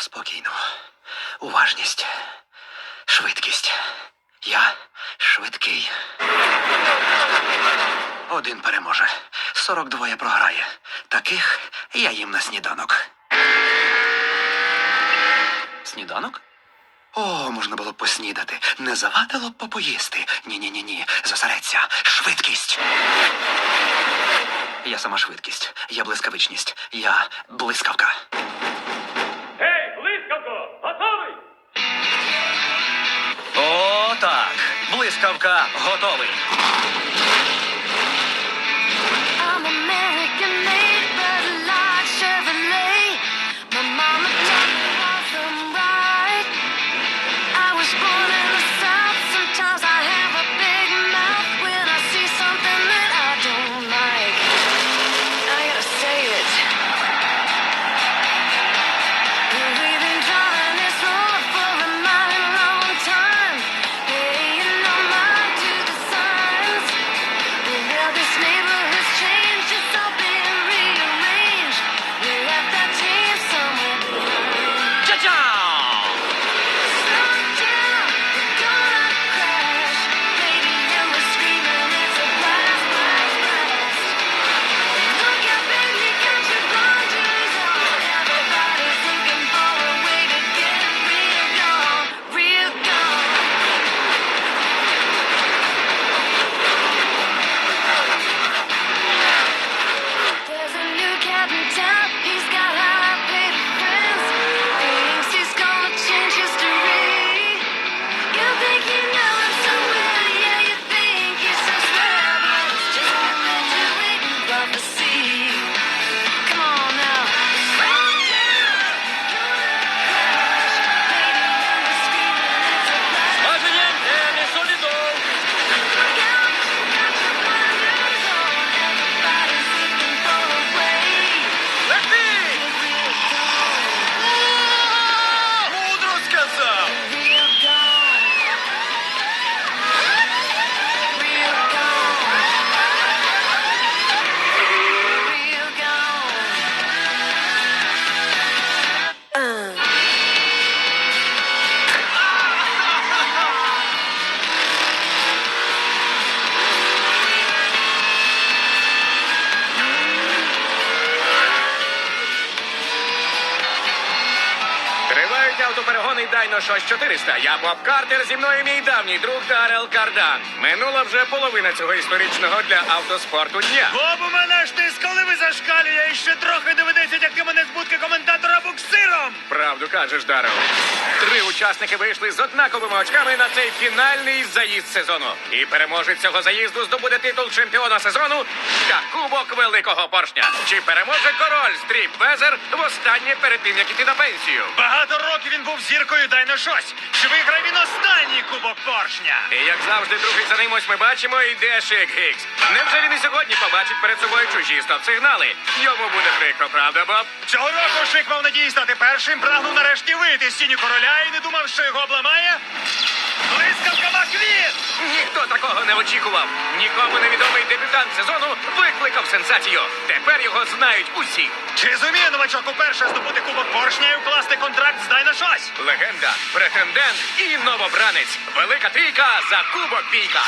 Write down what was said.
Спокійно. Уважність. Швидкість. Я швидкий. Один переможе. 42 програє. Таких я їм на сніданок. Сніданок? О, можна було б поснідати. Не завадило б попоїсти. Ні-ні-ні, ні. Зосередься. Швидкість. Я сама швидкість. Я блискавичність. Я блискавка. Блискавка готовий. Тривають автоперегони Дайно Шось 400. Я Боб Картер, зі мною мій давній друг Дарел Кардан. Минула вже половина цього історичного для автоспорту дня. Боб, у мене ж ти коли ви зашкалює, і ще трохи доведеться тягти мене з будки коментатора буксиром. Правду кажеш, Дарел. Три учасники вийшли з однаковими очками на цей фінальний заїзд сезону. І переможець цього заїзду здобуде титул чемпіона сезону та кубок великого поршня. Чи переможе король Стріп Везер востаннє перед тим, як іти на пенсію? Багато років він був зіркою, дай на щось. Чи виграє він останній кубок поршня? І як завжди, другий за ним ось ми бачимо, йде Шик Гікс. Невже він і сьогодні побачить перед собою чужі стоп-сигнали? Йому буде прикро, правда, Боб? Цього року Шик мав надії стати першим, прагнув нарешті вийти з тіні короля і не думав, що його обламає. Блискавка Маквін! Ніхто такого не очікував. Нікому невідомий дебютант сезону викликав сенсацію. Тепер його знають усі. Чи зуміє новачок уперше здобути кубок поршня і укласти контракт «Здай на щось? Легенда, претендент і новобранець. Велика трійка за кубок бійка.